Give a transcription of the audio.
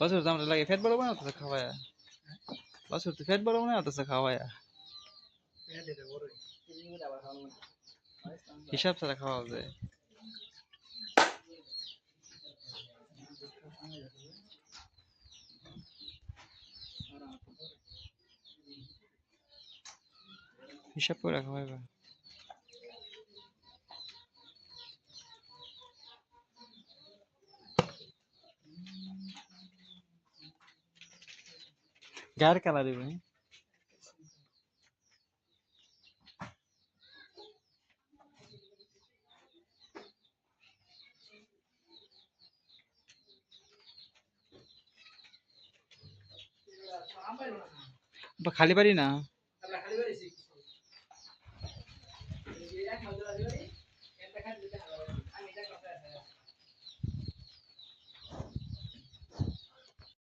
বাছুর আমরা লাগে ফ্যাট বড় বানা তো খাওয়ায়া। বাছুর তো ফ্যাট বড় বানা তো খাওয়ায়া। হিসাব ছাড়া খাওয়া যায়। হিসাব করে রাখা হয় घर करा दे भाई। खाली बारी ना। खाली बारी।